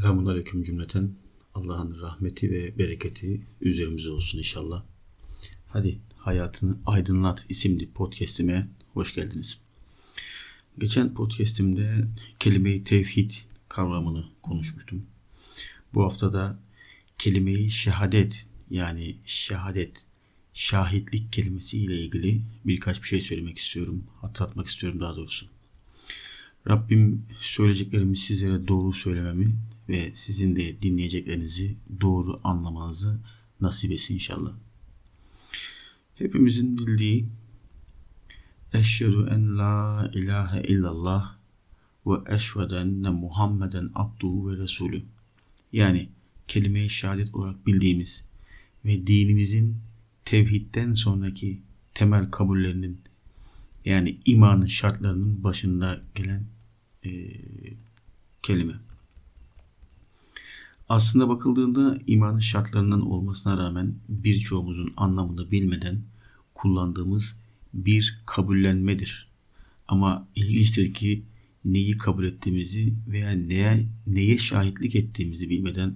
Selamun Aleyküm cümleten. Allah'ın rahmeti ve bereketi üzerimize olsun inşallah. Hadi Hayatını Aydınlat isimli podcastime hoş geldiniz. Geçen podcastimde kelime-i tevhid kavramını konuşmuştum. Bu haftada kelimeyi şehadet yani şehadet, şahitlik kelimesi ile ilgili birkaç bir şey söylemek istiyorum. Hatırlatmak istiyorum daha doğrusu. Rabbim söyleyeceklerimi sizlere doğru söylememi ve sizin de dinleyeceklerinizi doğru anlamanızı nasip etsin inşallah. Hepimizin bildiği Eşhedü en la ilahe illallah ve eşhedü enne Muhammeden abduhu ve resulü. Yani kelime-i şehadet olarak bildiğimiz ve dinimizin tevhidden sonraki temel kabullerinin yani imanın şartlarının başında gelen e, kelime. Aslında bakıldığında imanın şartlarının olmasına rağmen birçoğumuzun anlamını bilmeden kullandığımız bir kabullenmedir. Ama ilginçtir ki neyi kabul ettiğimizi veya neye, neye şahitlik ettiğimizi bilmeden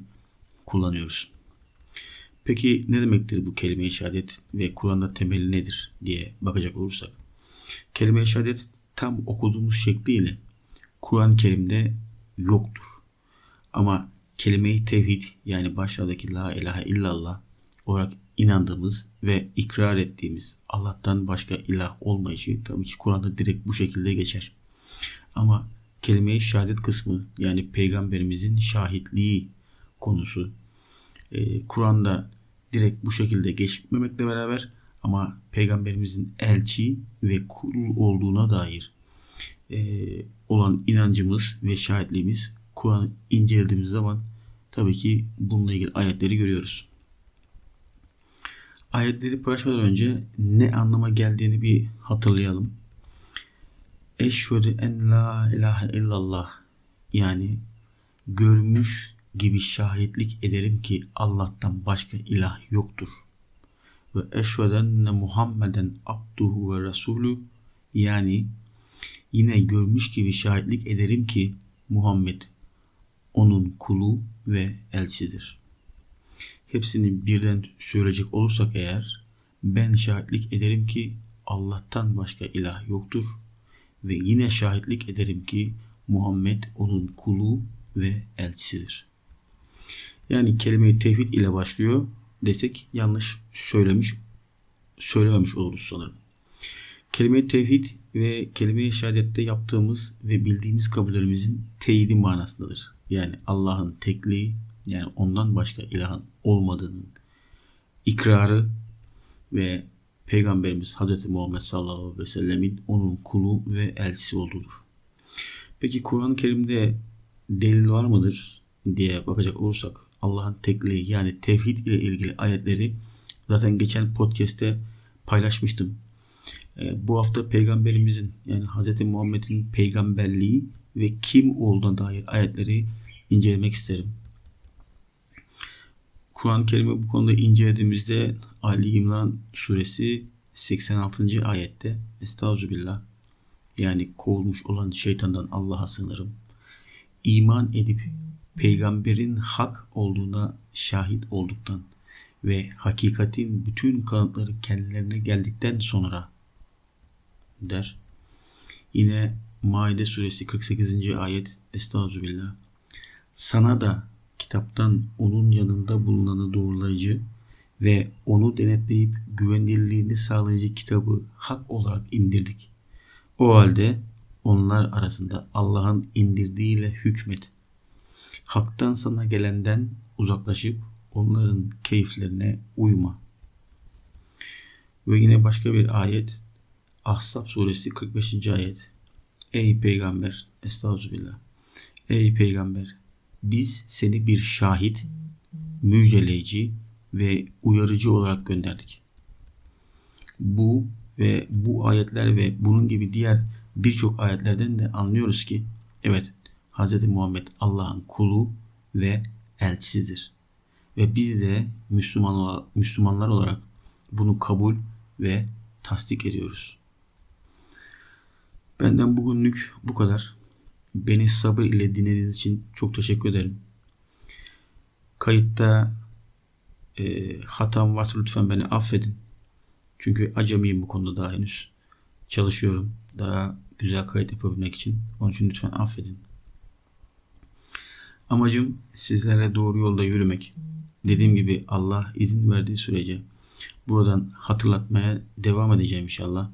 kullanıyoruz. Peki ne demektir bu kelime-i şehadet ve Kur'an'da temeli nedir diye bakacak olursak. Kelime-i şehadet tam okuduğumuz şekliyle Kur'an-ı Kerim'de yoktur. Ama kelime-i tevhid yani başlardaki la ilahe illallah olarak inandığımız ve ikrar ettiğimiz Allah'tan başka ilah olmayışı tabii ki Kur'an'da direkt bu şekilde geçer. Ama kelime-i şehadet kısmı yani peygamberimizin şahitliği konusu e, Kur'an'da direkt bu şekilde geçmemekle beraber ama peygamberimizin elçi ve kul olduğuna dair e, olan inancımız ve şahitliğimiz Kur'an incelediğimiz zaman tabii ki bununla ilgili ayetleri görüyoruz. Ayetleri paylaşmadan önce ne anlama geldiğini bir hatırlayalım. Eşhedü en la ilahe illallah yani görmüş gibi şahitlik ederim ki Allah'tan başka ilah yoktur. Ve eşvedenne Muhammeden abduhu ve resulü yani yine görmüş gibi şahitlik ederim ki Muhammed onun kulu ve elçidir. Hepsini birden söyleyecek olursak eğer ben şahitlik ederim ki Allah'tan başka ilah yoktur ve yine şahitlik ederim ki Muhammed onun kulu ve elçisidir. Yani kelime-i tevhid ile başlıyor desek yanlış söylemiş söylememiş oluruz sanırım. Kelime-i tevhid ve kelime-i şehadette yaptığımız ve bildiğimiz kabullerimizin teyidi manasındadır. Yani Allah'ın tekliği yani ondan başka ilahın olmadığının ikrarı ve Peygamberimiz Hz. Muhammed sallallahu aleyhi ve sellemin onun kulu ve elçisi olduğudur. Peki Kur'an-ı Kerim'de delil var mıdır diye bakacak olursak Allah'ın tekliği yani tevhid ile ilgili ayetleri zaten geçen podcast'te paylaşmıştım. E, bu hafta peygamberimizin yani Hz. Muhammed'in peygamberliği ve kim olduğuna dair ayetleri incelemek isterim. Kur'an-ı Kerim'i bu konuda incelediğimizde Ali İmran suresi 86. ayette Estağfirullah yani kovulmuş olan şeytandan Allah'a sığınırım. İman edip peygamberin hak olduğuna şahit olduktan ve hakikatin bütün kanıtları kendilerine geldikten sonra der. Yine Maide suresi 48. ayet Estağfirullah. Sana da kitaptan onun yanında bulunanı doğrulayıcı ve onu denetleyip güvenilirliğini sağlayıcı kitabı hak olarak indirdik. O halde onlar arasında Allah'ın indirdiğiyle hükmet. Hak'tan sana gelenden uzaklaşıp onların keyiflerine uyma. Ve yine başka bir ayet Ahzab suresi 45. ayet. Ey peygamber, estağfurullah. Ey peygamber, biz seni bir şahit, müjdeleyici ve uyarıcı olarak gönderdik. Bu ve bu ayetler ve bunun gibi diğer birçok ayetlerden de anlıyoruz ki evet Hz. Muhammed Allah'ın kulu ve elçisidir. Ve biz de Müslüman, Müslümanlar olarak bunu kabul ve tasdik ediyoruz. Benden bugünlük bu kadar. Beni sabır ile dinlediğiniz için çok teşekkür ederim. Kayıtta e, hatam varsa lütfen beni affedin. Çünkü acemiyim bu konuda daha henüz. Çalışıyorum. Daha güzel kayıt yapabilmek için. Onun için lütfen affedin. Amacım sizlerle doğru yolda yürümek. Dediğim gibi Allah izin verdiği sürece buradan hatırlatmaya devam edeceğim inşallah.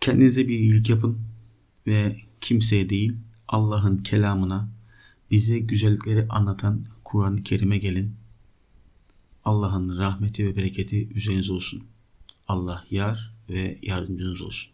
Kendinize bir iyilik yapın ve kimseye değil Allah'ın kelamına bize güzellikleri anlatan Kur'an-ı Kerim'e gelin. Allah'ın rahmeti ve bereketi üzerinize olsun. Allah yar ve yardımcınız olsun.